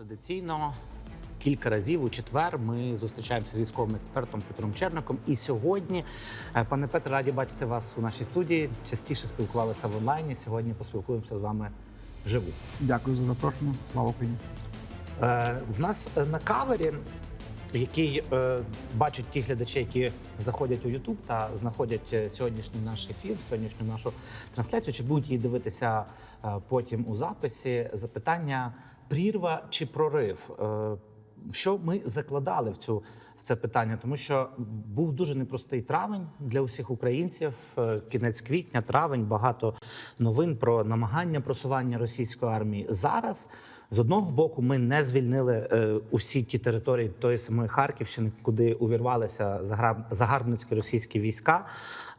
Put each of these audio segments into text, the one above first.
Традиційно кілька разів у четвер ми зустрічаємося з військовим експертом Петром Черником. І сьогодні, е, пане Петре, раді бачити вас у нашій студії. Частіше спілкувалися в онлайні. Сьогодні поспілкуємося з вами вживу. Дякую за запрошення. Слава Україні. Е, В нас е, на кавері, який бачать ті глядачі, які заходять у YouTube та знаходять сьогоднішній наш ефір, сьогоднішню нашу трансляцію, чи будуть її дивитися потім у записі. Запитання: прірва чи прорив? Е, що ми закладали в цю в це питання, тому що був дуже непростий травень для усіх українців. Е, Кінець квітня, травень, багато новин про намагання просування російської армії. Зараз з одного боку ми не звільнили е, усі ті території тої самої Харківщини, куди увірвалися загарбницькі російські війська.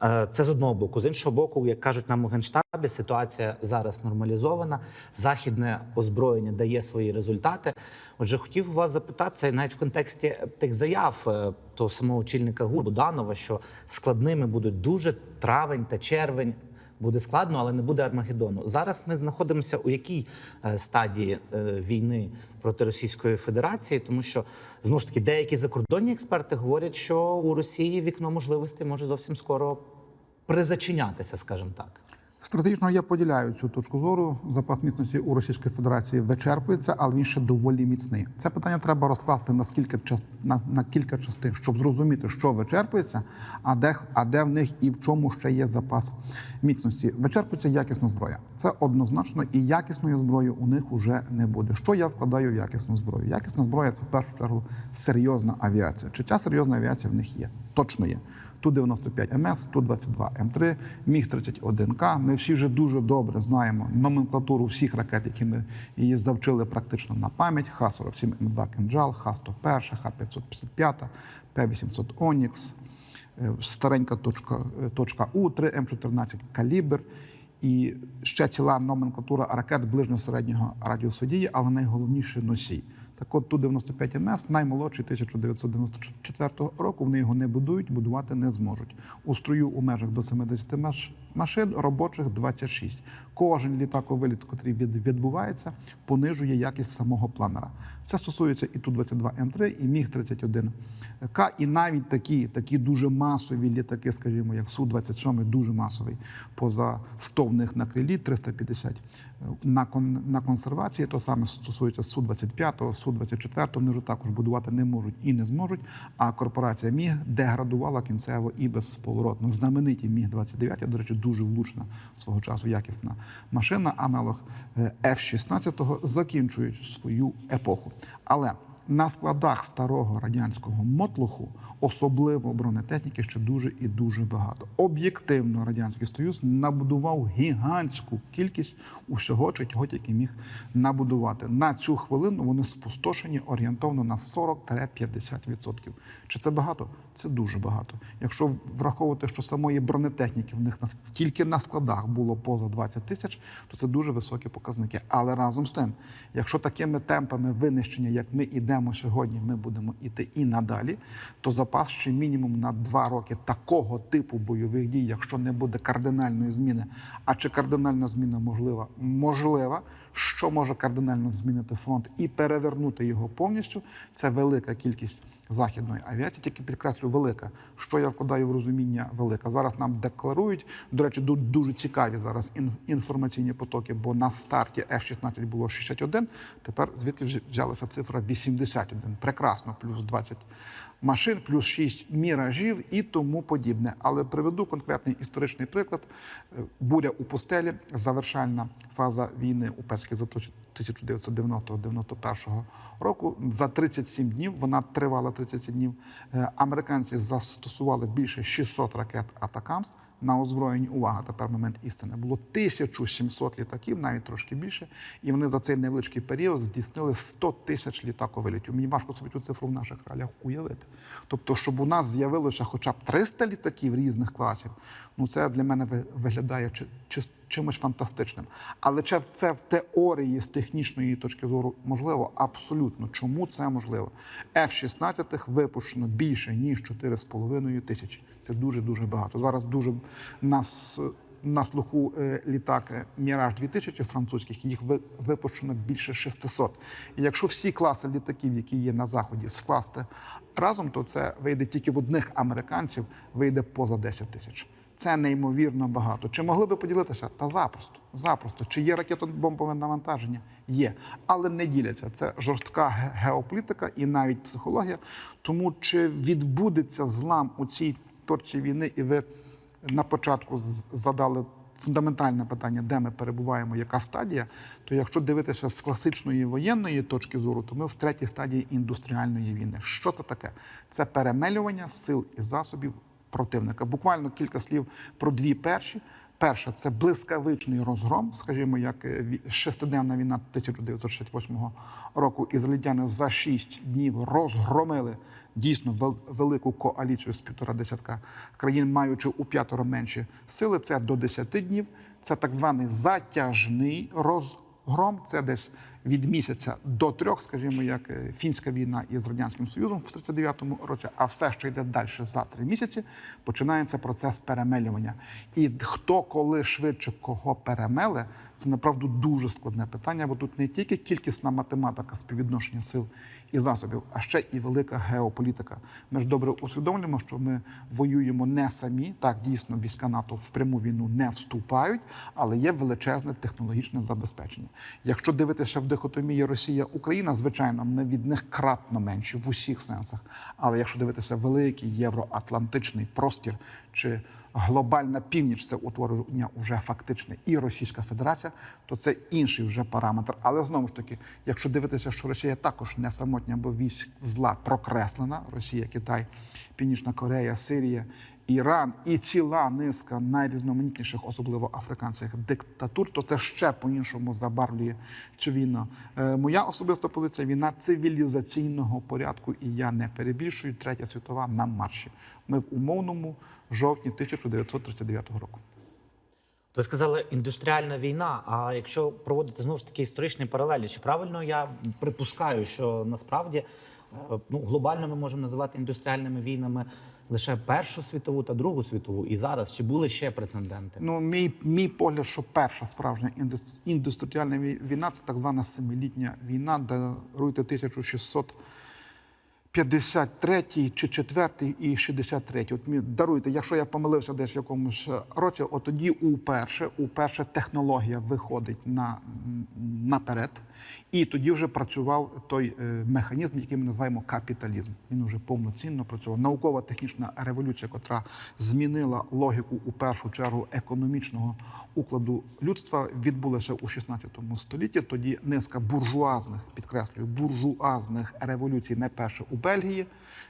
Е, Це з одного боку. З іншого боку, як кажуть нам у генштабі, ситуація зараз нормалізована. Західне озброєння дає свої результати. Отже, хотів вас запитатися і навіть в контексті тих заяв е, того самого очільника ГУР що складними будуть дуже травень та червень. Буде складно, але не буде Армагеддону. Зараз ми знаходимося у якій е, стадії е, війни проти Російської Федерації, тому що знову ж таки деякі закордонні експерти говорять, що у Росії вікно можливостей може зовсім скоро призачинятися, скажімо так. Стратегічно я поділяю цю точку зору. Запас міцності у Російської Федерації вичерпується, але він ще доволі міцний. Це питання треба розкласти на скільки на, на кілька частин, щоб зрозуміти, що вичерпується, а де а де в них і в чому ще є запас міцності. Вичерпується якісна зброя. Це однозначно, і якісної зброї у них уже не буде. Що я вкладаю в якісну зброю? Якісна зброя це в першу чергу серйозна авіація. Чи ця серйозна авіація в них є? Точно є. Ту-95 МС, Ту-22 М3, Міг-31К. Ми всі вже дуже добре знаємо номенклатуру всіх ракет, які ми її завчили практично на пам'ять. Х-47 М2 «Кинджал», Х-101, Х-555, П-800 «Онікс», е, старенька точка, е, точка У, 3 М14 «Калібр». І ще ціла номенклатура ракет ближньо-середнього радіусу дії, але найголовніше носій. Так от Ту-95 МС наймолодший 1994 року. Вони його не будують, будувати не зможуть. У строю у межах до 70 машин робочих 26. Кожен літаковиліт, який відбувається, понижує якість самого планера. Це стосується і Ту-22 М3, і Міг-31К, і навіть такі, такі дуже масові літаки, скажімо, як Су-27, дуже масовий, поза 100 в них на крилі, 350 на, кон, на консервації. То саме стосується Су-25, Су-24, вони вже також будувати не можуть і не зможуть. А корпорація Міг деградувала кінцево і безповоротно. Знамениті Міг-29, до речі, дуже влучна свого часу якісна машина, аналог е, F-16, закінчують свою епоху. Але на складах старого радянського мотлуху, особливо бронетехніки, ще дуже і дуже багато. Об'єктивно, радянський союз набудував гігантську кількість усього, чого тільки міг набудувати. На цю хвилину вони спустошені орієнтовно на 40-50%. Чи це багато? Це дуже багато. Якщо враховувати, що самої бронетехніки в них тільки на складах було поза 20 тисяч, то це дуже високі показники. Але разом з тим, якщо такими темпами винищення, як ми йдемо сьогодні, ми будемо іти і надалі, то запас ще мінімум на два роки такого типу бойових дій, якщо не буде кардинальної зміни. А чи кардинальна зміна можлива? Можлива. Що може кардинально змінити фронт і перевернути його повністю? Це велика кількість західної авіації, тільки підкреслю велика. Що я вкладаю в розуміння велика? Зараз нам декларують. До речі, дуже цікаві зараз інформаційні потоки, бо на старті F-16 було 61, Тепер звідки вз- взялася цифра 81? Прекрасно, плюс 20 машин, плюс 6 міражів і тому подібне. Але приведу конкретний історичний приклад: Е, буря у пустелі, завершальна фаза війни у перській заточі 1990-91 року. За 37 днів вона тривала 37 днів. е, Американці застосували більше 600 ракет Атакамс на озброєнні. Увага, тепер момент істини. Було 1700 літаків, навіть трошки більше. І вони за цей невеличкий період здійснили 100 тисяч літаковилітів. Мені важко собі цю цифру в наших реаліях уявити. Тобто, щоб у нас з'явилося хоча б 300 літаків різних класів, ну це для мене виглядає чи, чи, чимось фантастичним. Але це в теорії з технічної точки зору можливо? Абсолютно. Чому це можливо? F-16 випущено більше ніж 4,5 тисячі. Це дуже дуже багато. Зараз дуже нас на слуху е, літак Міраж 2000 французьких, їх ви- випущено більше 600. І якщо всі класи літаків, які є на заході, скласти разом, то це вийде тільки в одних американців, вийде поза 10 тисяч. Це неймовірно багато. Чи могли би поділитися? Та запросто. Запросто. Чи є ракетобомбове навантаження? Є. Але не діляться. Це жорстка геополітика і навіть психологія. Тому чи відбудеться злам у цій точці війни, і ви на початку задали фундаментальне питання, де ми перебуваємо, яка стадія, то якщо дивитися з класичної воєнної точки зору, то ми в третій стадії індустріальної війни. Що це таке? Це перемелювання сил і засобів противника. Буквально кілька слів про дві перші. Перша це блискавичний розгром, скажімо, як е, шестиденна війна 1968 року. Ізраїльтяни за шість днів розгромили дійсно велику коаліцію з півтора десятка країн, маючи у п'ятеро менші сили. Це до 10 днів. Це так званий затяжний розгром. Це десь від місяця до трьох, скажімо, як е, фінська війна із радянським союзом в 39-му році. А все, що йде далі за три місяці, починається процес перемелювання. І хто коли швидше кого перемеле, це направду дуже складне питання, бо тут не тільки кількісна математика співвідношення сил і засобів, а ще і велика геополітика. Ми ж добре усвідомлюємо, що ми воюємо не самі. Так, дійсно, війська НАТО в пряму війну не вступають, але є величезне технологічне забезпечення. Якщо дивитися в дихотомії Росія-Україна, звичайно, ми від них кратно менші в усіх сенсах. Але якщо дивитися великий євроатлантичний простір чи глобальна північ це утворення вже фактичне і Російська Федерація, то це інший вже параметр. Але знову ж таки, якщо дивитися, що Росія також не самотня, бо військ зла прокреслена: Росія, Китай, Північна Корея, Сирія, Іран і ціла низка найрізноманітніших, особливо африканських диктатур, то це ще по-іншому забарвлює цю війну. Е, моя особиста позиція війна цивілізаційного порядку, і я не перебільшую третя світова на марші. Ми в умовному жовтні 1939 року. Ви сказали індустріальна війна. А якщо проводити знову ж таки історичні паралелі, чи правильно я припускаю, що насправді е, ну, глобально ми можемо називати індустріальними війнами лише Першу світову та Другу світову, і зараз чи були ще претенденти? Ну, мій, мій погляд, що перша справжня індустріальна війна це так звана семилітня війна, даруйте 1600 53 чи 4 і 63. От мені даруйте, якщо я помилився десь в якомусь році, от тоді уперше, уперше технологія виходить на, наперед, і тоді вже працював той е, механізм, який ми називаємо капіталізм. Він вже повноцінно працював. Наукова технічна революція, котра змінила логіку у першу чергу економічного укладу людства, відбулася у 16 столітті. Тоді низка буржуазних, підкреслюю, буржуазних революцій, не перше у Бельгії.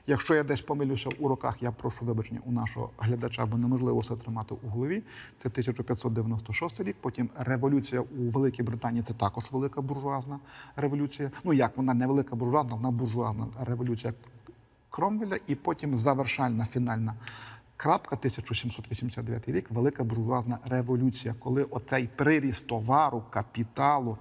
Якщо я десь помилюся у роках, я прошу вибачення у нашого глядача, бо неможливо все тримати у голові. Це 1596 рік. Потім революція у Великій Британії це також велика буржуазна революція. Ну як вона не велика буржуазна, вона буржуазна революція Кромвеля, і потім завершальна фінальна крапка 1789 рік, велика буржуазна революція, коли оцей приріст товару, капіталу,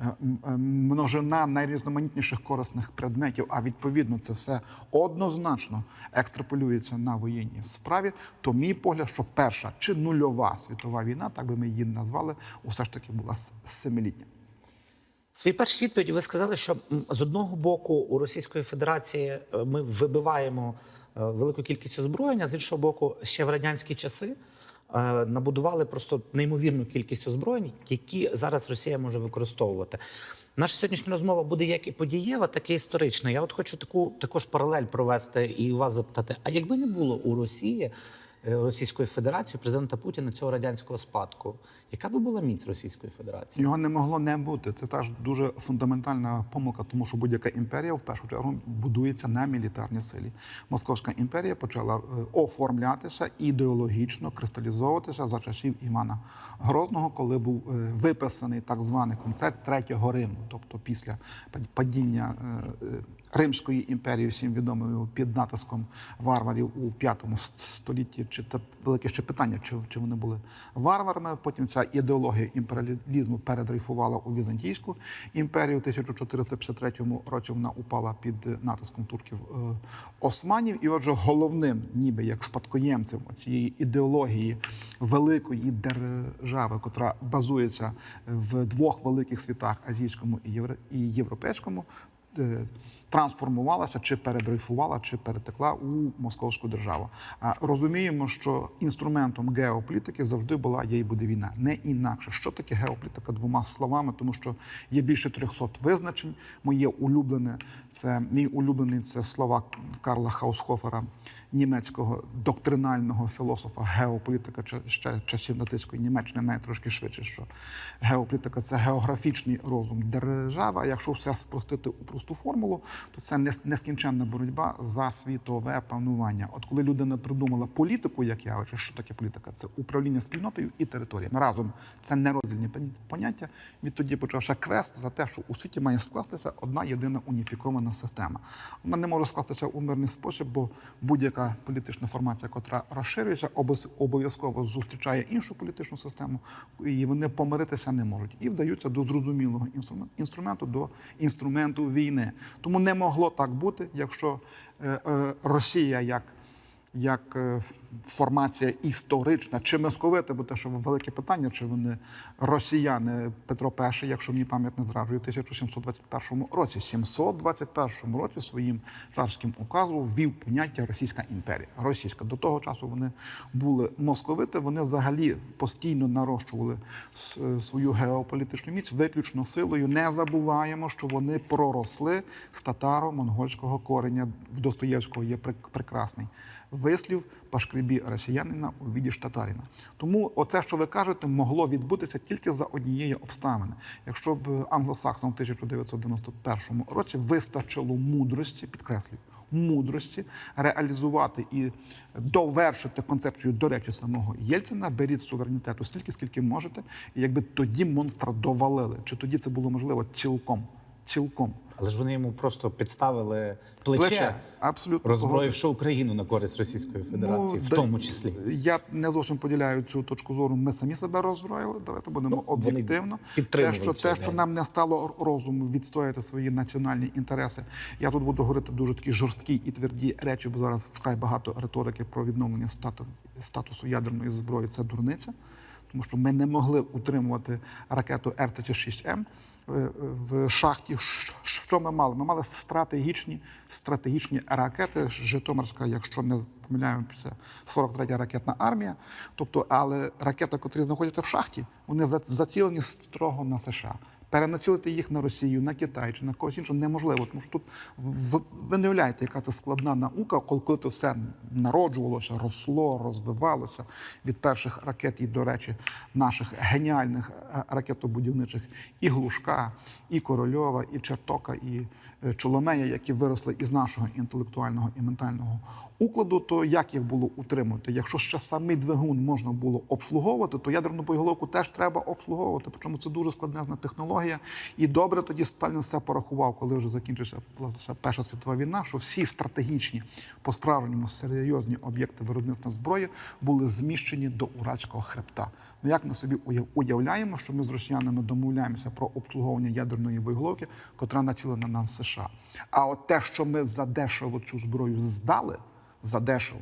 е, е, множина найрізноманітніших корисних предметів, а відповідно це все однозначно екстраполюється на воєнній справі, то мій погляд, що перша чи нульова світова війна, так би ми її назвали, усе ж таки була семилітня. В своїй першій відповіді ви сказали, що з одного боку у Російської Федерації е, ми вибиваємо велику кількість озброєння, з іншого боку, ще в радянські часи е, набудували просто неймовірну кількість озброєнь, які зараз Росія може використовувати. Наша сьогоднішня розмова буде як і подієва, так і історична. Я от хочу таку також паралель провести і вас запитати: а якби не було у Росії е, Російської Федерації, президента Путіна цього радянського спадку, яка би була міць Російської Федерації? Його не могло не бути. Це теж дуже фундаментальна помилка, тому що будь-яка імперія в першу чергу будується на мілітарній силі. Московська імперія почала е, оформлятися ідеологічно, кристалізовуватися за часів Івана Грозного, коли був е, виписаний так званий концепт третього Риму, тобто після падіння Римської імперії, всім відомою під натиском варварів у п'ятому столітті. Чи це велике ще питання, чи, чи вони були варварами? Потім ця ідеологія імперіалізму передрейфувала у Візантійську імперію. У 1453 році вона упала під натиском турків е, османів. І отже, головним, ніби як спадкоємцем цієї ідеології великої держави, котра базується в двох великих світах азійському і євро- і європейському. Трансформувалася чи передрейфувала, чи перетекла у московську державу. Розуміємо, що інструментом геополітики завжди була є і буде війна, не інакше. Що таке геополітика двома словами? Тому що є більше 300 визначень. Моє улюблене це мій улюблений це слова Карла Хаусхофера, німецького доктринального філософа геополітика ще часів нацистської Німеччини, навіть трошки швидше, що геополітика це географічний розум держави. А якщо все спростити у просту формулу, то це нескінченна боротьба за світове панування. От коли людина придумала політику, як явище, що таке політика? Це управління спільнотою і територіями. Разом це нероздільні пон- поняття. Відтоді почався квест за те, що у світі має скластися одна єдина уніфікована система. Вона не може скластися у мирний спосіб, бо будь-яка політична формація, котра розширюється, обов'язково зустрічає іншу політичну систему, і вони помиритися не можуть. І вдаються до зрозумілого інструменту до інструменту війни. Тому не могло так бути, якщо е, е, Росія як як е, формація історична, чи московити, бо те, що велике питання, чи вони росіяни Петро І, якщо мені пам'ять не зраджує, в 1721 році, 721 році своїм царським указом ввів поняття Російська імперія. Російська до того часу вони були московити. Вони взагалі постійно нарощували е, свою геополітичну міць виключно силою. Не забуваємо, що вони проросли з татаро-монгольського кореня. В Достоєвського є прек- прекрасний вислів пашкребі росіянина у віді ж. Тому оце, що ви кажете, могло відбутися тільки за однієї обставини. Якщо б англосаксам в 1991 році вистачило мудрості, підкреслюю, мудрості реалізувати і довершити концепцію, до речі, самого Єльцина, беріть суверенітету стільки, скільки можете, і якби тоді монстра довалили. Чи тоді це було можливо цілком? Цілком. Але ж вони йому просто підставили плече, Плече. Абсолютно роззброївши Україну на користь Російської Федерації, в тому числі. Я не зовсім поділяю цю точку зору. Ми самі себе роззброїли. Давайте будемо Ну, об'єктивно. Те, що, те, що нам не стало розуму відстояти свої національні інтереси. Я тут буду говорити дуже такі жорсткі і тверді речі, бо зараз вкрай багато риторики про відновлення стату, статусу ядерної зброї. Це дурниця. Тому що ми не могли утримувати ракету Р-36М е, в шахті. Що ми мали? Ми мали стратегічні стратегічні ракети. Житомирська, якщо не помиляємося, 43-я ракетна армія. Тобто, але ракети, котрі знаходяться в шахті, вони за- зацілені строго на США. Перенацілити їх на Росію, на Китай чи на когось іншого неможливо, тому що тут ви не уявляєте, яка це складна наука, коли, то все народжувалося, росло, розвивалося від перших ракет, і, до речі, наших геніальних е, ракетобудівничих і Глушка, і Корольова, і Чертока, і Чоломея, які виросли із нашого інтелектуального і ментального укладу, то як їх було утримувати? Якщо ще самий двигун можна було обслуговувати, то ядерну боєголовку теж треба обслуговувати. Причому це дуже складнезна технологія. І добре тоді Сталін все порахував, коли вже закінчилася власне Перша світова війна, що всі стратегічні по-справжньому серйозні об'єкти виробництва зброї були зміщені до Уральського хребта. Ну як ми собі уяв- уявляємо, що ми з росіянами домовляємося про обслуговування ядерної боєголовки, котра націлена на США. А от те, що ми задешево цю зброю здали, задешево.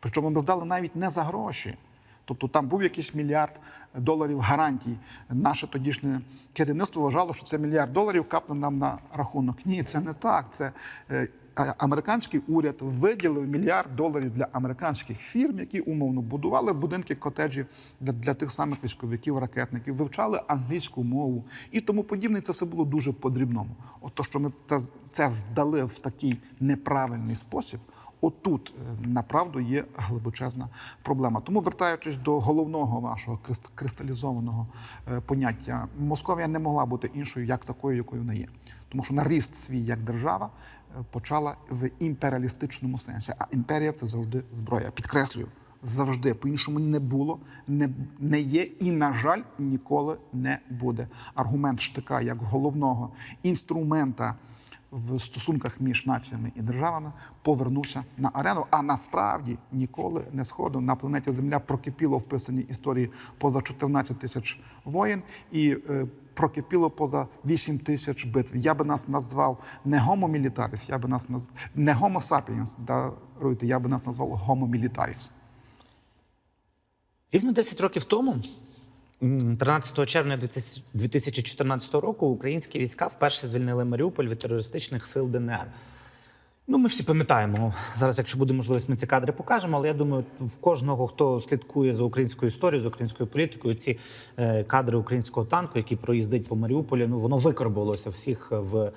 Причому ми здали навіть не за гроші. Тобто там був якийсь мільярд доларів гарантій. Наше тодішнє керівництво вважало, що це мільярд доларів капне нам на рахунок. Ні, це не так. Це е, американський уряд виділив мільярд доларів для американських фірм, які умовно будували будинки котеджі для, для тих самих військовиків, ракетників, вивчали англійську мову і тому подібне. Це все було дуже по-дрібному. От то, що ми це, це здали в такий неправильний спосіб. Отут е, направду є глибочезна проблема. Тому, вертаючись до головного вашого крист- кристалізованого е, поняття, Московія не могла бути іншою, як такою, якою вона є. Тому що наріст свій як держава е, почала в імперіалістичному сенсі. А імперія це завжди зброя. Підкреслюю, завжди по-іншому не було, не, не є і, на жаль, ніколи не буде. Аргумент штика як головного інструмента в стосунках між націями і державами повернувся на арену. А насправді ніколи не сходу на планеті Земля прокипіло вписані історії поза 14 тисяч воєн і е, прокипіло поза 8 тисяч битв. Я би нас назвав не homo militaris, я би нас наз... не homo sapiens, даруйте, я би нас назвав homo militaris. Рівно 10 років тому, 13 червня 2000 2014 року, українські війська вперше звільнили Маріуполь від терористичних сил ДНР. Ну, ми всі пам'ятаємо. Зараз, якщо буде можливість, ми ці кадри покажемо. Але я думаю, в кожного, хто слідкує за українською історією, за українською політикою, ці е, кадри українського танку, який проїздить по Маріуполі, ну воно викарбувалося всіх в, е,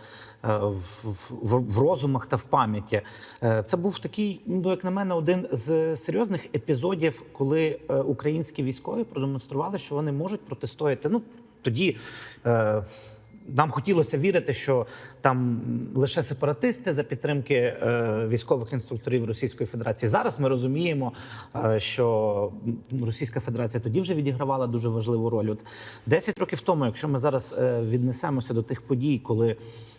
в, в, в розумах та в пам'яті. Е, це був такий, ну як на мене, один з серйозних епізодів, коли е, українські військові продемонстрували, що вони можуть протистояти. Ну тоді. Е, нам хотілося вірити, що там лише сепаратисти за підтримки е, військових інструкторів Російської Федерації. Зараз ми розуміємо, е, що Російська Федерація тоді вже відігравала дуже важливу роль. От 10 років тому, якщо ми зараз е, віднесемося до тих подій, коли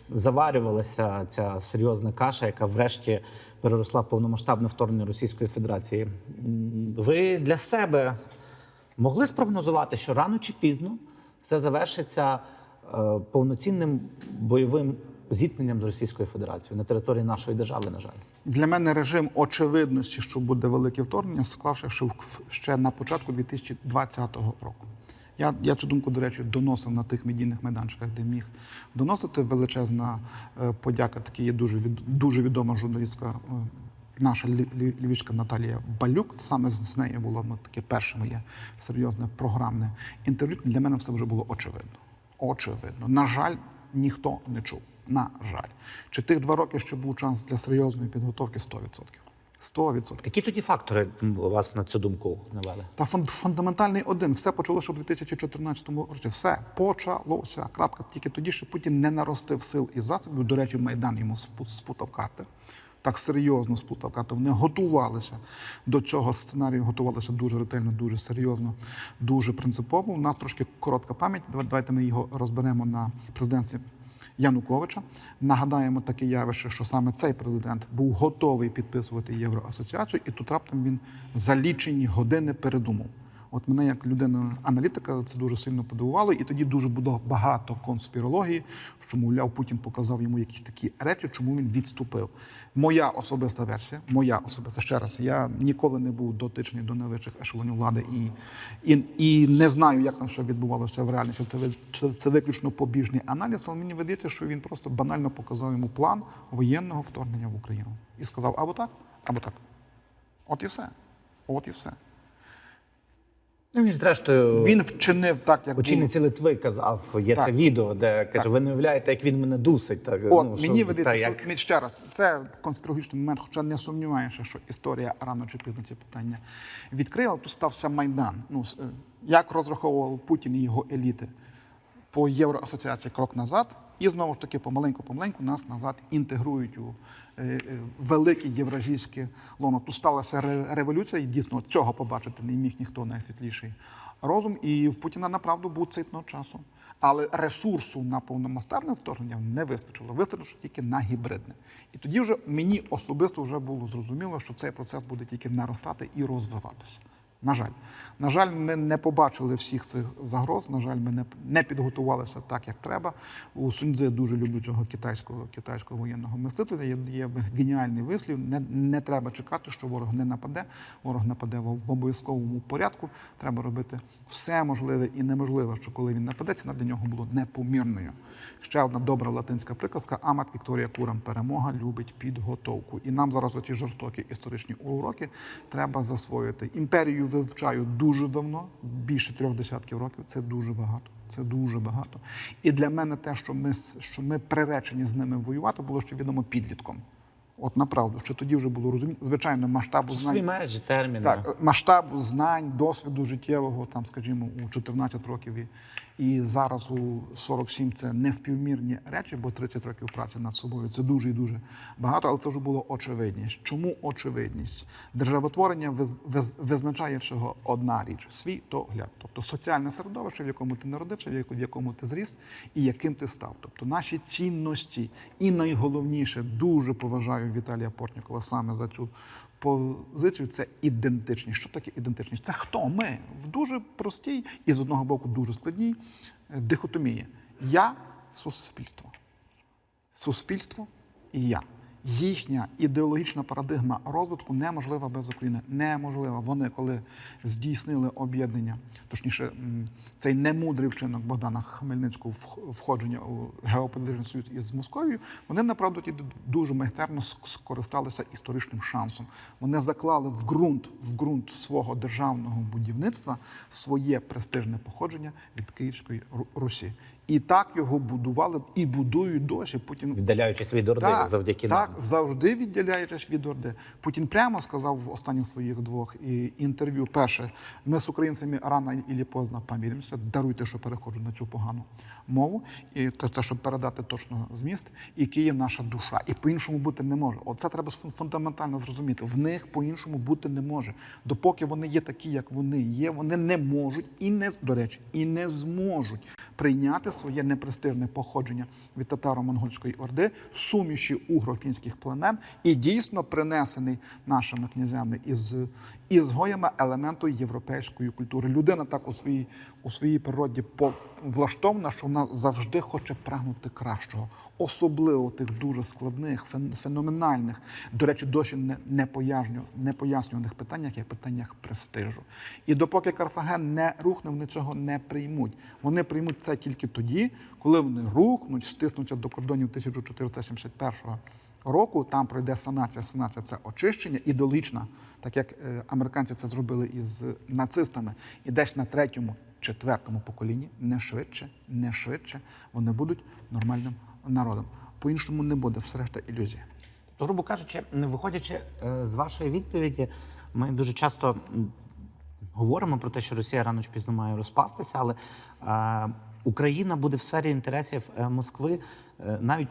заварювалася ця серйозна каша, яка врешті переросла в повномасштабне вторгнення Російської Федерації, ви для себе могли спрогнозувати, що рано чи пізно все завершиться повноцінним бойовим зіткненням з Російською Федерацією на території нашої держави, на жаль. Для мене режим очевидності, що буде велике вторгнення, склався ще, ще на початку 2020 року. Я, я цю думку, до речі, доносив на тих медійних майданчиках, де міг доносити. Величезна е, подяка. Таки є дуже від, дуже відома журналістка. е, Наша лі- лі- львівська Наталія Балюк, саме з нею було ну, таке перше моє серйозне програмне інтерв'ю. Для мене все вже було очевидно. Очевидно. На жаль, ніхто не чув. На жаль. Чи тих два роки ще був шанс для серйозної підготовки? 100%. 100%. Які тоді фактори вас на цю думку навели? Та фун- фундаментальний один. Все почалося у 2014 році. Все почалося. Крапка. Тільки тоді, що Путін не наростив сил і засобів. До речі, Майдан йому спу- спутав карти. Так серйозно спутав карти. Вони готувалися до цього сценарію, готувалися дуже ретельно, дуже серйозно, дуже принципово. У нас трошки коротка пам'ять. Давай- Давайте ми його розберемо на президентстві Януковича. Нагадаємо таке явище, що саме цей президент був готовий підписувати євроасоціацію, і тут раптом він за лічені години передумав. От мене як людина аналітика це дуже сильно подивувало, і тоді дуже було багато конспірології, що мовляв Путін показав йому якісь такі речі, чому він відступив. Моя особиста версія, моя особиста ще раз. Я ніколи не був дотичний до найвищих ешелонів влади і, і, і не знаю, як там що відбувалося в реальності. Це, це, це виключно побіжний аналіз, але мені видається, що він просто банально показав йому план воєнного вторгнення в Україну і сказав або так, або так. От і все. От і все. Ну він зрештою Він вчинив так, як очільниці Литви казав, є Так. це відео, де каже: Так. ви не уявляєте, як він мене дусить. Так От ну, мені видається, та, що ще раз, це конспірологічний момент, хоча не сумніваюся, що історія рано чи пізно ці питання відкрила. Тут стався майдан. Ну е, як розраховував Путін і його еліти по євроасоціації крок назад, і знову ж таки помаленьку-помаленьку нас назад інтегрують у е, е, велике євразійське лоно. Тут сталася революція, і дійсно цього побачити не міг ніхто найсвітліший розум. І в Путіна направду був цитно часу. Але ресурсу на повномасштабне вторгнення не вистачило. Вистачило тільки на гібридне. І тоді вже мені особисто вже було зрозуміло, що цей процес буде тільки наростати і розвиватися. На жаль, на жаль, ми не побачили всіх цих загроз. На жаль, ми не, не підготувалися так, як треба. У Суньцзи дуже люблю цього китайського китайського воєнного мислителя. Є, є геніальний вислів. Не, не треба чекати, що ворог не нападе. Ворог нападе в, в обов'язковому порядку. Треба робити все можливе і неможливе, що коли він нападе, ціна для нього було непомірною. Ще одна добра латинська приказка: Амат Вікторія Курам перемога любить підготовку. І нам зараз оці жорстокі історичні уроки треба засвоїти. Імперію вивчаю дуже давно, більше трьох десятків років. Це дуже багато. Це дуже багато. І для мене те, що ми, що ми приречені з ними воювати, було ще відомо підлітком. От направду, що тоді вже було розуміння, звичайно, масштабу знань. межі, терміни. Так, масштаб знань, досвіду життєвого, там, скажімо, у 14 років і, і зараз у 47 це неспівмірні речі, бо 30 років праці над собою це дуже і дуже багато, але це вже було очевидність. Чому очевидність? Державотворення виз- виз- визначає всього одна річ світогляд, тобто соціальне середовище, в якому ти народився, в якому ти зріс і яким ти став. Тобто наші цінності, і найголовніше, дуже поважаю Віталія Портнікова саме за цю позицію це ідентичність. Що таке ідентичність? Це хто ми в дуже простій і з одного боку дуже складній е, дихотомії. Я суспільство. Суспільство і я. Їхня ідеологічна парадигма розвитку неможлива без України. Неможлива. Вони, коли здійснили об'єднання, точніше, цей немудрий вчинок Богдана Хмельницького вх- входження у геополітичний союз із Московією, вони направду ті дуже майстерно скористалися історичним шансом. Вони заклали в ґрунт, в ґрунт свого державного будівництва своє престижне походження від Київської Русі. І так його будували і будують досі. Потім Віддаляючись від Орди завдяки так, нам. завжди відділяючись від Орди. Путін прямо сказав в останніх своїх двох і- інтерв'ю: перше, ми з українцями рано і поздно поміримося. Даруйте, що переходжу на цю погану мову, і це, щоб передати точно зміст. І Київ наша душа. І по-іншому бути не може. Оце треба фун- фундаментально зрозуміти. В них по-іншому бути не може. Допоки вони є такі, як вони є, вони не можуть і не до речі, і не зможуть прийняти своє непрестижне походження від татаро-монгольської орди, суміші угро-фінських племен і дійсно принесений нашими князями із ізгоями елементу європейської культури. Людина так у своїй у своїй природі влаштована, що вона завжди хоче прагнути кращого, особливо тих дуже складних, фен- феноменальних, до речі, досі не, не, не пояснюваних питаннях, як питаннях престижу. І допоки Карфаген не рухне, вони цього не приймуть. Вони приймуть це тільки тоді, коли вони рухнуть, стиснуться до кордонів 1471 року. Там пройде санація. Санація це очищення ідеологічна, так як е, американці це зробили із нацистами. І десь на третьому, четвертому поколінні, не швидше, не швидше, вони будуть нормальним народом. По-іншому не буде, все решта ілюзія. То, грубо кажучи, не виходячи е, з вашої відповіді, ми дуже часто говоримо про те, що Росія рано чи пізно має розпастися, але е, Україна буде в сфері інтересів Москви навіть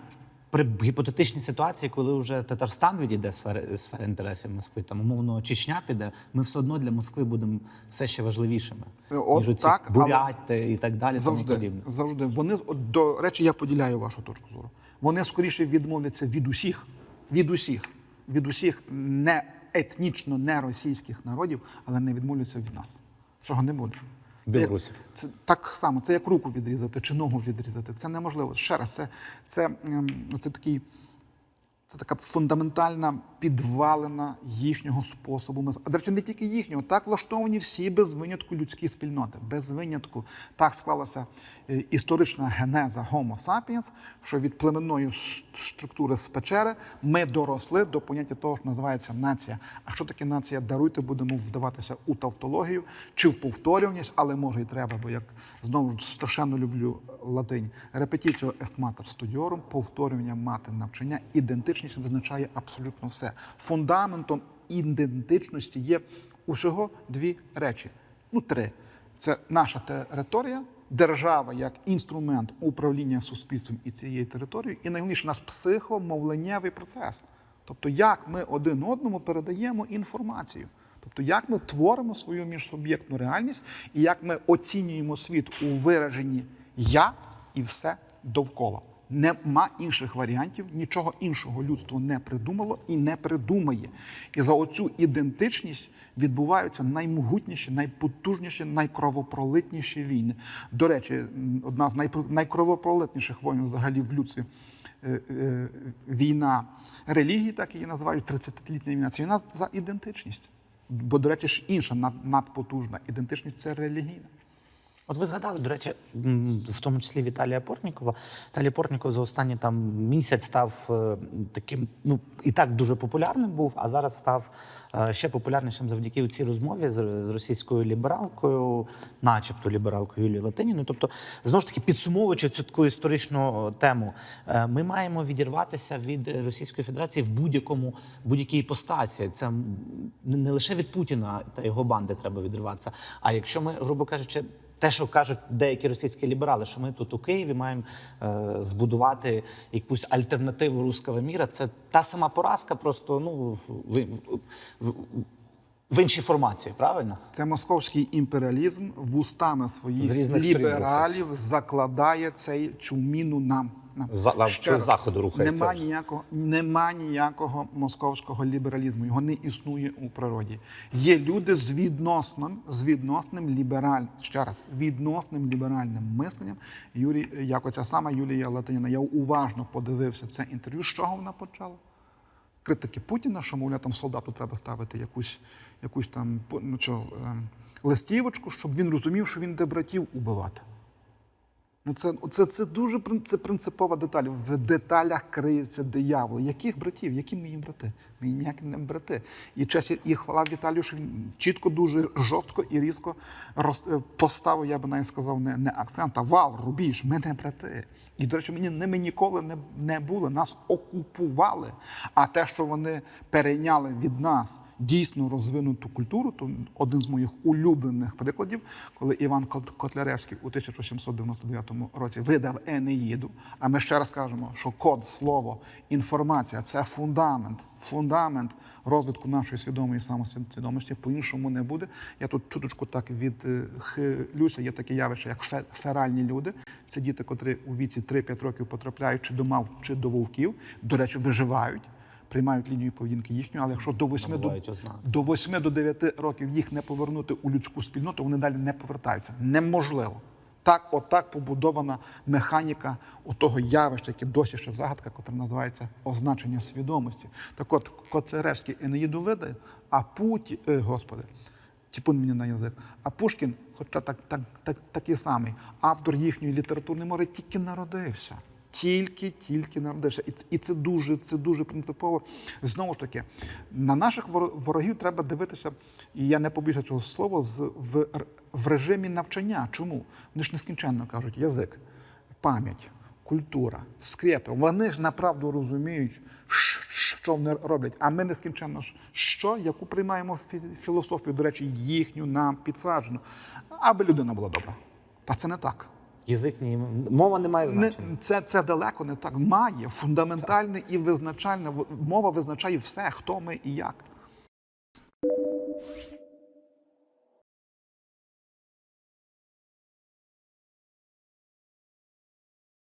при гіпотетичній ситуації, коли вже Татарстан відійде сфери, сфери інтересів Москви, там умовно Чечня піде, ми все одно для Москви будемо все ще важливішими. Е, от ніж так, буряти і так далі. Завжди, подібне. завжди. Вони от, до речі, я поділяю вашу точку зору. Вони скоріше відмовляться від усіх, від усіх, від усіх не етнічно не російських народів, але не відмовляться від нас. Цього не буде. Білорусів. це так само, це як руку відрізати чи ногу відрізати. Це неможливо. Ще раз, це, це, ем, це такий. Це така фундаментальна підвалина їхнього способу мислення. До речі, не тільки їхнього, так влаштовані всі без винятку людські спільноти. Без винятку так склалася е, історична генеза Homo sapiens, що від племенної структури з печери ми доросли до поняття того, що називається нація. А що таке нація? Даруйте, будемо вдаватися у тавтологію чи в повторюваність, але може і треба, бо як знову ж страшенно люблю латинь. Репетіціо est mater studiorum, повторювання мати навчання, ідентичність визначає абсолютно все. Фундаментом ідентичності є усього дві речі. Ну, три. Це наша територія, держава як інструмент управління суспільством і цією територією, і найголовніше наш психомовленнєвий процес. Тобто, як ми один одному передаємо інформацію. Тобто, як ми творимо свою міжсуб'єктну реальність і як ми оцінюємо світ у вираженні я і все довкола. Нема інших варіантів, нічого іншого людство не придумало і не придумає. І за оцю ідентичність відбуваються наймогутніші, найпотужніші, найкровопролитніші війни. До речі, одна з найкровопролитніших воїн взагалі в людстві е, е, війна релігії, так її називають 30-літня війна. Це війна за ідентичність. Бо, до речі, ж інша над- надпотужна ідентичність це релігійна. От ви згадали, до речі, в тому числі Віталія Портнікова. Віталій Портніков за останній там місяць став е, таким, ну і так дуже популярним був, а зараз став е, ще популярнішим завдяки цій розмові з, російською лібералкою, начебто лібералкою Юлією Латиніною. Тобто, знову ж таки, підсумовуючи цю таку історичну е, тему, ми маємо відірватися від Російської Федерації в будь-якому будь-якій іпостасі. Це не лише від Путіна та його банди треба відриватися. А якщо ми, грубо кажучи, те, що кажуть деякі російські ліберали, що ми тут у Києві маємо е, збудувати якусь альтернативу руского міра, це та сама поразка, просто ну в, в, в, в іншій формації, правильно? Це московський імперіалізм вустами своїх лібералів закладає цей, цю міну нам. Нам. За- Ще раз, заходу рухається. Нема ніякого, нема ніякого московського лібералізму. Його не існує у природі. Є люди з відносним, з відносним ліберальним, ще раз, відносним ліберальним мисленням. Юрій, як оця сама Юлія Латиніна, я уважно подивився це інтерв'ю. З чого вона почала? критики Путіна, що, мовляв, там солдату треба ставити якусь, якусь там ну, що, ем, листівочку, щоб він розумів, що він йде братів убивати. Ну, це, це, це дуже це принципова деталь. В деталях криється диявол. Яких братів? Які ми їм брати? Ми ніякі не брати. І честь і хвала Віталію, що він чітко, дуже жорстко і різко роз, е, поставив, я би навіть сказав, не, не акцент, а вал, рубіж, ми не брати. І, до речі, мені ними ніколи не, не були. Нас окупували. А те, що вони перейняли від нас дійсно розвинуту культуру, то один з моїх улюблених прикладів, коли Іван Котляревський у 1799 році видав Енеїду. А ми ще раз кажемо, що код, слово, інформація це фундамент, фундамент розвитку нашої свідомої самосвідомості. По-іншому не буде. Я тут чуточку так відхилюся. Є таке явище, як фе- феральні люди. Це діти, котрі у віці 3-5 років потрапляють чи до мав, чи до вовків. До речі, виживають. Приймають лінію поведінки їхню, але якщо до 8 до, до 8 до 9 років їх не повернути у людську спільноту, вони далі не повертаються. Неможливо. Так, отак побудована механіка того явища, яке досі ще загадка, яка називається означення свідомості. Так от, Котляревський Енеїду видає, а Путі, е, господи, тіпун мені на язик. А Пушкін, хоча так, так, так, такий самий, автор їхньої літературної мови, тільки народився. Тільки, тільки народився. І це, і це дуже, це дуже принципово. Знову ж таки, на наших воро- ворогів треба дивитися, і я не побільше цього слова, з, в, в режимі навчання. Чому? Вони ж нескінченно кажуть язик, пам'ять, культура, скрепи. Вони ж направду розуміють, що вони роблять. А ми нескінченно що, яку приймаємо фі- філософію, до речі, їхню нам підсаджену, аби людина була добра. Та це не так. Язик ні, мова не має Не, це, це далеко не так. Має фундаментальне і визначальне. Мова визначає все, хто ми і як.